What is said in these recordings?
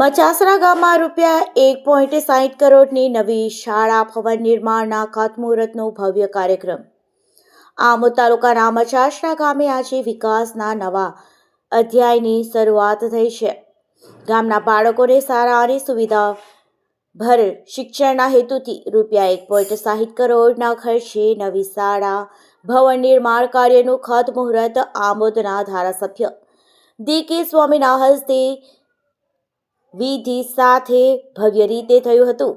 મચાસરા ગામમાં રૂપિયા એક પોઈન્ટ સાહીઠ કરોડની નવી શાળા ભવન નિર્માણના ખાતમુહૂર્તનો ભવ્ય કાર્યક્રમ. આમોદ તાલુકાના મચાસરા ગામે આજે વિકાસના નવા અધ્યાયની શરૂઆત થઈ છે. ગામના બાળકોને સારા અને સુવિધા ભર શિક્ષણના હેતુથી રૂપિયા એક પોઈન્ટ સાહીઠ કરોડના ખર્ચે નવી શાળા ભવન નિર્માણ કાર્યનું ખાતમુહૂર્ત આમોદના ધારાસભ્ય ડી કે સ્વામીના હસ્તે વિધિ સાથે ભવ્ય રીતે થયું હતું.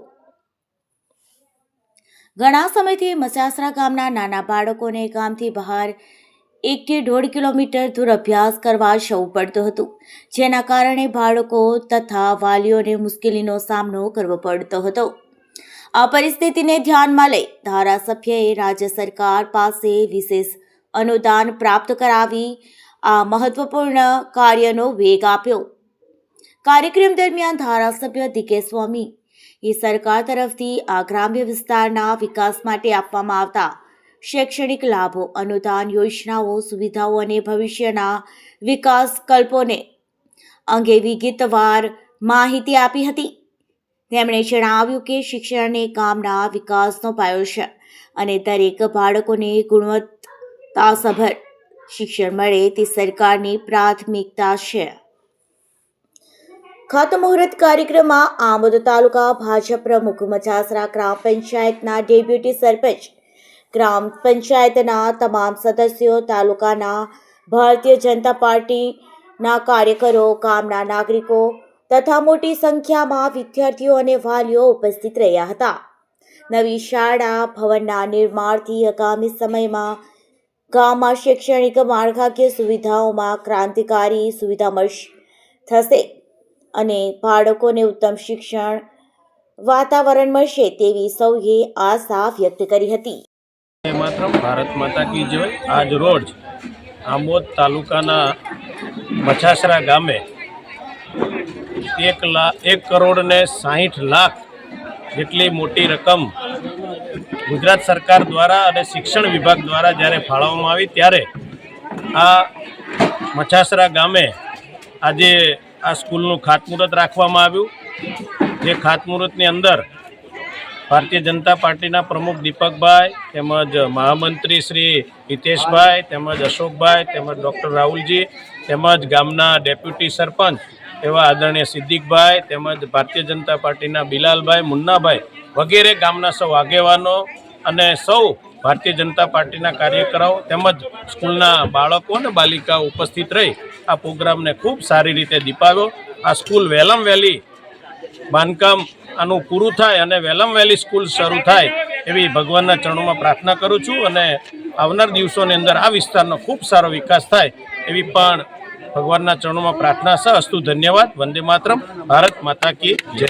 ઘણા સમયથી મસાસરા ગામના નાના બાળકોને ગામથી બહાર એકથી દોઢ કિલોમીટર દૂર અભ્યાસ કરવા જવું પડતું હતું, જેના કારણે બાળકો તથા વાલીઓને મુશ્કેલીનો સામનો કરવો પડતો હતો. આ પરિસ્થિતિને ધ્યાનમાં લઈ ધારાસભ્યએ રાજ્ય સરકાર પાસે વિશેષ અનુદાન પ્રાપ્ત કરાવી આ મહત્વપૂર્ણ કાર્યનો વેગ આપ્યો. કાર્યક્રમ દરમિયાન ધારાસભ્ય દિકે સ્વામી. એ સરકાર તરફથી આ ગ્રામ્ય વિસ્તારના વિકાસ માટે આપવામાં આવતા શૈક્ષણિક લાભો, અનુદાન યોજનાઓ, સુવિધાઓ અને ભવિષ્યના વિકાસ કલ્પોને અંગે વિગતવાર માહિતી આપી હતી. તેમણે જણાવ્યું કે શિક્ષણ એ ગામના વિકાસનો પાયો છે અને દરેક બાળકોને ગુણવત્તાસભર શિક્ષણ મળે તે સરકારની પ્રાથમિકતા છે. ખાતમુહૂર્ત કાર્યક્રમમાં આમોદ તાલુકા ભાજપ પ્રમુખ મચાસરા ગ્રામ પંચાયતના ડેપ્યુટી સરપંચ, ગ્રામ પંચાયતના તમામ સદસ્યો, તાલુકાના ભારતીય જનતા પાર્ટીના કાર્યકરો, ગામના નાગરિકો તથા મોટી સંખ્યામાં વિદ્યાર્થીઓ અને વાલીઓ ઉપસ્થિત રહ્યા હતા. નવી શાળા, ભવનના નિર્માણથી આગામી સમયમાં ગામમાં શૈક્ષણિક માળખાકીય સુવિધાઓમાં ક્રાંતિકારી સુવિધા મળશે થશે. અને બાળકોને ઉત્તમ શિક્ષણ વાતાવરણ મળશે તેવી સૌએ આશા વ્યક્ત કરી હતી. માત્ર ભારત માતા કી જય, આજ રોજ આમોદ તાલુકાના મછાસરા ગામે એક લાખ એક કરોડ ને સાહીઠ લાખ જેટલી મોટી રકમ ગુજરાત સરકાર દ્વારા અને શિક્ષણ વિભાગ દ્વારા જ્યારે ફાળવવામાં આવી, ત્યારે આ મછાસરા ગામે આજે આ સ્કૂલનું ખાતમુહૂર્ત રાખવામાં આવ્યું. જે ખાતમુહૂર્તની અંદર ભારતીય જનતા પાર્ટીના પ્રમુખ દીપકભાઈ તેમજ મહામંત્રી શ્રી હિતેશભાઈ તેમજ અશોકભાઈ તેમજ ડૉક્ટર રાહુલજી તેમજ ગામના ડેપ્યુટી સરપંચ એવા આદરણીય સિદ્દીકભાઈ તેમજ ભારતીય જનતા પાર્ટીના બિલાલભાઈ મુન્નાભાઈ વગેરે ગામના સૌ આગેવાનો અને સૌ ભારતીય જનતા પાર્ટીના કાર્યકરો તેમજ સ્કૂલના બાળકો અને બાલિકાઓ ઉપસ્થિત રહી આ પ્રોગ્રામને ખૂબ સારી રીતે દીપાવ્યો. આ સ્કૂલ વહેલમ વહેલી બાંધકામ આનું પૂરું થાય અને વહેલમ વહેલી સ્કૂલ શરૂ થાય એવી ભગવાનના ચરણોમાં પ્રાર્થના કરું છું અને આવનાર દિવસોની અંદર આ વિસ્તારનો ખૂબ સારો વિકાસ થાય એવી પણ ભગવાનના ચરણોમાં પ્રાર્થના છે. અસ્તુ ધન્યવાદ. વંદે માતરમ. ભારત માતા કી જય.